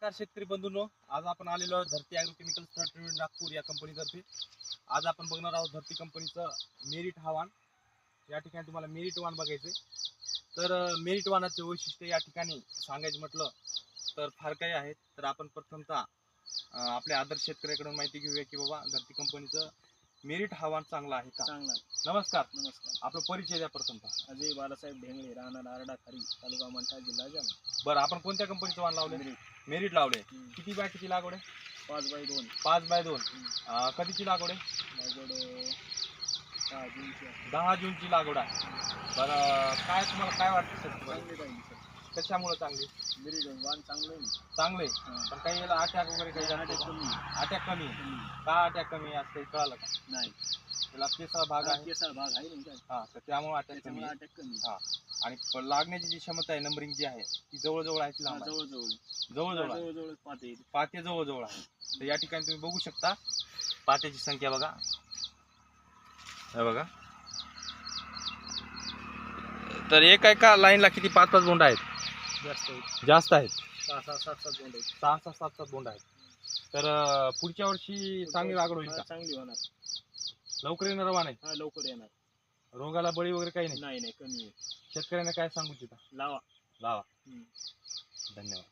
नमस्कार शेतकरी बंधूंनो. आज आपण आलेलो आहोत धरती ॲग्रोकेमिकल ट्रीटमेंट नागपूर या कंपनीतर्फे. आज आपण बघणार आहोत धरती कंपनीचं मेरिट हा वाण या ठिकाणी तुम्हाला मेरिट वाण बघायचे तर मेरिट वाणाचे वैशिष्ट्य या ठिकाणी सांगायचं म्हटलं तर फार काही आहेत. तर आपण प्रथमतः आपल्या आदर्श शेतकऱ्याकडून माहिती घेऊया की बाबा धरती कंपनीचं मेरिट हा वाण चांगला आहे का? चांगला आहे. नमस्कार. नमस्कार. आपला परिचय द्या प्रथमतः. अजय बालासाहेब ढेंगळे राहणार आरडा खारी तालुका मंठा जिल्हा जालना. बरं आपण कोणत्या कंपनीचं वाण लावले मेरिट. मेरिट लावले हम्म. किती बाय किती लागवड आहे? पाच बाय दोन. पाच बाय दोन. हम्म. अं, कधीची लागवड आहे? लागवड अं, सहा जूनची आहे. दहा जूनची लागवड आहे. बरं काय तुम्हाला काय वाटतं सर चांगली राहिली सर कशामुळे चांगली वाण चांगलं आहे ना चांगले हा. पण काही याला अटॅक वगैरे काही जास्त अटॅक कमी आहे. का? अटॅक कमी आहे कमी का अटॅक कमी आहे असं काही कळालं का. नाही त्याला केसळ भाग आहे केसाळ भाग आहे काय हा तर त्यामुळे अटॅक कमी त्याच्यामुळे आहे अटॅक कमी आहे. आणि प- लागण्याची जी क्षमता आहे नंबरिंग जी आहे ती जवळजवळ आहे की हा, लांब आहे? जवळजवळ आहे. जवळजवळ आहे जवळजवळ पाहते येते. पाते जवळजवळ आहे तर या ठिकाणी तुम्ही बघू शकता पात्याची संख्या बघा हे बघा तर एका एका लाईनला किती पाच पाच बोंड आहेत? जास्त आहे. जास्त आहेत? सहा सहा सात सात बोंड आहेत. सहा सहा सात सात बोंड आहेत. तर अं, पुढच्या वर्षी चांगली लागवड होईल हा, का? चांगली होणार. लवकर येणार रवा नाही हा लवकर येणार. रोगाला बळी वगैरे काही नाही? नाही नाही कमी आहे. शेतकऱ्यांना काय सांगू इच्छिता? लावा. लावा. हम्म. धन्यवाद.